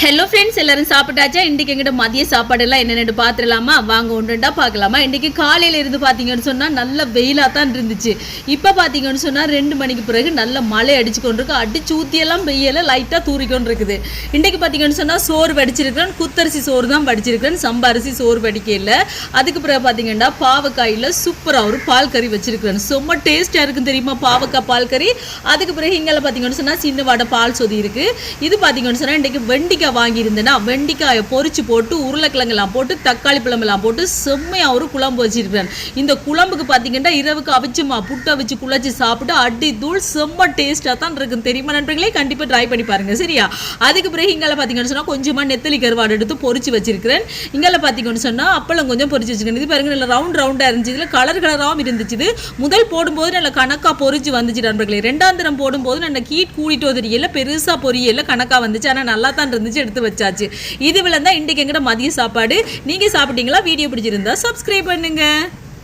Hello friends எல்லாரும் சாப்பிட்டாச்சா? இன்றைக்கி எங்கிட்ட மதிய சாப்பாடெல்லாம் என்னென்னு பார்த்துடலாமா? வாங்க ஒன்றுண்டா பார்க்கலாமா? இன்றைக்கி காலையில் இருந்து பார்த்தீங்கன்னு சொன்னால் நல்ல வெயிலாக தான் இருந்துச்சு. இப்போ பார்த்தீங்கன்னு சொன்னால் ரெண்டு மணிக்கு பிறகு நல்ல மழை அடிச்சு கொண்டிருக்கு. அடிச்சு ஊற்றியெல்லாம் வெயில லைட்டாக தூரிக்கொண்டு இருக்குது இன்றைக்கி பார்த்தீங்கன்னு சொன்னால் சோறு வடிச்சிருக்கிறேன். குத்தரிசி சோறு தான் வடிச்சிருக்கிறேன். சம்பாரிசி சோறு வடிக்கல அதுக்கு பிறகு பார்த்தீங்கன்னா பாவக்காயில் சூப்பராக ஒரு பால் கறி வச்சிருக்கிறேன். செம்ம டேஸ்ட்டாக இருக்கும் தெரியுமா? பாவக்காய் பால் கறி. அதுக்கு பிறகு இங்கே பார்த்தீங்கன்னு சொன்னால் சின்ன வாடை பால் சொதி இருக்குது இது பார்த்தீங்கன்னு சொன்னால் இன்றைக்கி வெண்டிக்காய் வாங்கியிருந்தேன்னா வெண்டைக்காயை பொறிச்சு போட்டு உருளைக்கிழங்கெல்லாம் போட்டு தக்காளி பழமெல்லாம் போட்டு செம்மையாக ஒரு குழம்பு வச்சிருக்கிறேன் இந்த குழம்புக்கு பார்த்தீங்கன்னா இரவுக்கு அவிச்சுமா புட்டு அவிச்சு குழச்சி சாப்பிட்டு அடி தூள் செம்ம டேஸ்ட்டாக தான் இருக்கும் தெரியுமா நண்பர்களே? கண்டிப்பாக ட்ரை பண்ணி பாருங்க. சரியா? அதுக்கு பிறகு இங்கே பார்த்தீங்கன்னு சொன்னால் கொஞ்சமாக நெத்தலி கருவாடு எடுத்து பொறிச்சு வச்சிருக்கிறேன். இங்கே பார்த்தீங்கன்னு சொன்னால் அப்பளம் கொஞ்சம் பொறிச்சு வச்சிருக்கேன் இது பாருங்க நல்லா ரவுண்ட் ரவுண்டாக இருந்துச்சு. இதில் கலர் கலராகவும் இருந்துச்சு. இது முதல் போடும்போது நல்லா கணக்காக பொறிச்சு வந்துச்சு நண்பர்களே. ரெண்டாம் தரம் போடும்போது நல்ல கீட் கூடிட்டு தெரியல பெருசாக பொரியல கணக்காக வந்துச்சு. ஆனால் நல்லா தான் இருந்துச்சு. எடுத்து வச்சாச்சு. இது தான் இன்றைக்கு எங்கிட்ட மதிய சாப்பாடு. நீங்கள் சாப்பிட்டீங்களா? வீடியோ பிடிச்சிருந்தா சப்ஸ்கிரைப் பண்ணுங்க.